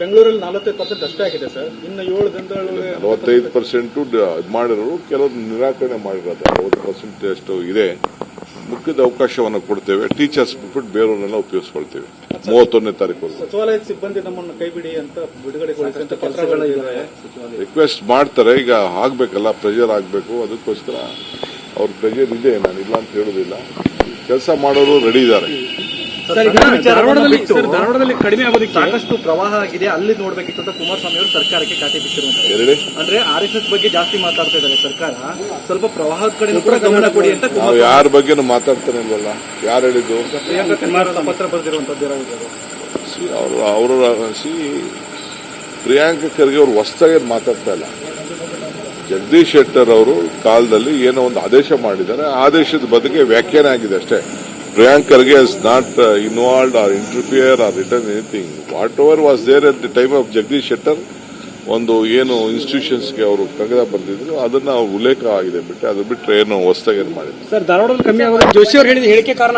ಬೆಂಗಳೂರಲ್ಲಿ ನಲವತ್ತೈದು ಪರ್ಸೆಂಟ್ ಅಷ್ಟೇ ಆಗಿದೆ ಸರ್. ಇನ್ನು ಏಳು ದಿನದೊಳಗೆ ನಲವತ್ತೈದು ಪರ್ಸೆಂಟು ಮಾಡಿರೋರು ಕೆಲವರು ನಿರಾಕರಣೆ ಮಾಡಿರೋದು. ಅರವತ್ತು ಪರ್ಸೆಂಟ್ ಅಷ್ಟು ಇದೆ. ಮುಖ್ಯದ ಅವಕಾಶವನ್ನು ಕೊಡ್ತೇವೆ. ಟೀಚರ್ಸ್ ಬಿಟ್ಬಿಟ್ಟು ಬೇರೆಯವ್ರನ್ನೆಲ್ಲ ಉಪಯೋಗಿಸ್ಕೊಳ್ತೇವೆ. ಮೂವತ್ತೊಂದನೇ ತಾರೀಕು ಸಚಿವಾಲಯದ ಸಿಬ್ಬಂದಿ ನಮ್ಮನ್ನು ಕೈ ಬಿಡಿ ಅಂತ ಬಿಡುಗಡೆ ರಿಕ್ವೆಸ್ಟ್ ಮಾಡ್ತಾರೆ. ಈಗ ಆಗ್ಬೇಕಲ್ಲ ಪ್ರೆಷರ್ ಆಗಬೇಕು. ಅದಕ್ಕೋಸ್ಕರ ಅವ್ರ ಪ್ರೆಷರ್ ಇದೆ. ನಾನು ಇಲ್ಲ ಅಂತ ಹೇಳೋದಿಲ್ಲ. ಕೆಲಸ ಮಾಡೋರು ರೆಡಿ ಇದ್ದಾರೆ. ಧಾರವಾಡದಲ್ಲಿ ಕಡಿಮೆ ಆಗೋದಕ್ಕೆ ಸಾಕಷ್ಟು ಪ್ರವಾಹ ಆಗಿದೆ. ಅಲ್ಲಿ ನೋಡ್ಬೇಕಿತ್ತು ಅಂತ ಕುಮಾರಸ್ವಾಮಿ ಅವರು ಸರ್ಕಾರಕ್ಕೆ ಖಾತೆ ಬಿಟ್ಟರು ಅಂದ್ರೆ ಆರ್ ಎಸ್ ಎಸ್ ಬಗ್ಗೆ ಜಾಸ್ತಿ ಮಾತಾಡ್ತಾ ಇದ್ದಾರೆ ಸರ್ಕಾರ. ಸ್ವಲ್ಪ ಪ್ರವಾಹದ ಕಡೆ ಕೂಡ ಗಮನ ಕೊಡಿ ಅಂತ ಯಾರ ಬಗ್ಗೆನೂ ಮಾತಾಡ್ತಾನೆ ಇಲ್ವಲ್ಲ? ಯಾರು ಹೇಳಿದ್ದು? ಪ್ರಿಯಾಂಕಾ ಖರ್ಗೆ ಅವರ ಪತ್ರ ಬರೆದಿರುವಂತದ್ದು ಅವರು ಅವರ ಸಿ ಪ್ರಿಯಾಂಕ ಖರ್ಗೆ ಅವರು ಹೊಸದಾಗಿ ಮಾತಾಡ್ತಾ ಇಲ್ಲ. ಜಗದೀಶ್ ಶೆಟ್ಟರ್ ಅವರು ಕಾಲದಲ್ಲಿ ಏನೋ ಒಂದು ಆದೇಶ ಮಾಡಿದ್ದಾರೆ. ಆ ಆದೇಶದ ಬದಲಿಗೆ ವ್ಯಾಖ್ಯಾನ ಆಗಿದೆ ಅಷ್ಟೇ. Kharge is not involved or interfere or return anything whatever was there at the time of Jagadish Shettar ಒಂದು ಏನು ಇನ್ಸ್ಟಿಟ್ಯೂಷನ್ಸ್ಗೆ ಅವರು ಕಾಗದ ಬರೆದಿದ್ರು, ಅದನ್ನ ಉಲ್ಲೇಖ ಆಗಿದೆ ಬಿಟ್ಟು, ಅದು ಬಿಟ್ಟರೆ ಏನು ಹೊಸದಾಗಿ ಏನು ಮಾಡಿದ್ರು. ಸರ್ ಧಾರವಾಡದಲ್ಲಿ ಕಮ್ಮಿ ಆಗೋದು ಜೋಶಿ ಅವರು ಹೇಳಿದ ಹೇಳಿಕೆ ಕಾರಣ